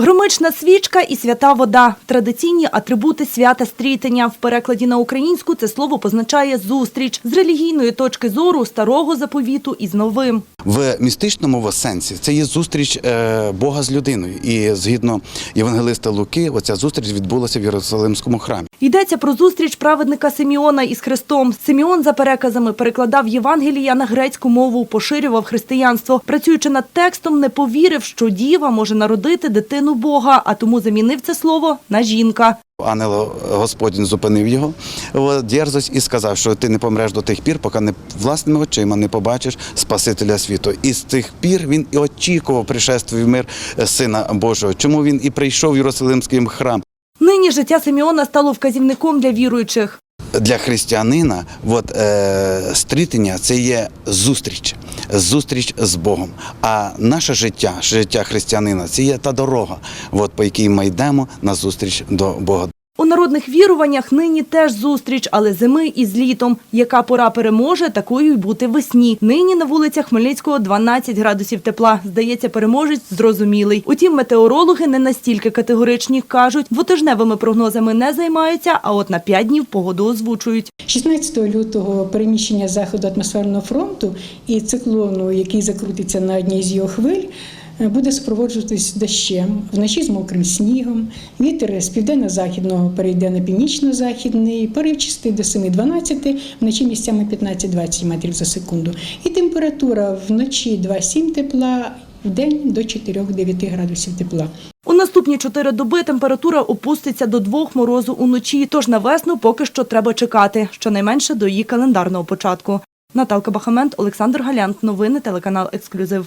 Громична свічка і свята вода – традиційні атрибути свята стрітення. В перекладі на українську це слово позначає зустріч з релігійної точки зору старого заповіту із новим. В містичному сенсі це є зустріч е, Бога з людиною. І згідно Євангелиста Луки, оця зустріч відбулася в Єрусалимському храмі. Йдеться про зустріч праведника Симеона із Христом. Симеон за переказами перекладав Євангелія на грецьку мову, поширював християнство. Працюючи над текстом, не повірив, що діва може народити дитину Бога, а тому замінив це слово на жінка. Ангел Господень зупинив його дерзость і сказав, що ти не помреш до тих пір, поки не власними очима не побачиш Спасителя світу. І з тих пір він і очікував пришествий в мир е, Сина Божого. Чому він і прийшов в Єрусалимський храм? Нині життя Симеона стало вказівником для віруючих. Для християнина от, е, стрітення це є зустріч, зустріч з Богом. А наше життя, життя християнина, це є та дорога, от, по якій ми йдемо на зустріч до Бога. Народних віруваннях нині теж зустріч, але зими із літом. Яка пора переможе, такою й бути весні. Нині на вулицях Хмельницького 12 градусів тепла. Здається, переможець зрозумілий. Утім, метеорологи не настільки категоричні. Кажуть, двотижневими прогнозами не займаються, а от на 5 днів погоду озвучують. 16 лютого переміщення заходу атмосферного фронту і циклону, який закрутиться на одній з його хвиль, буде супроводжуватись дощем, вночі з мокрим снігом. Вітер з південно-західного перейде на північно-західний, поривчастий до 7-12, вночі місцями 15-20 метрів за секунду. І температура вночі 2,7 тепла, вдень до 4-9 градусів тепла. У наступні чотири доби температура опуститься до двох морозу уночі, тож на весну поки що треба чекати, щонайменше до її календарного початку. Наталка Бахамент, Олександр Галянт. Новини телеканал Ексклюзив.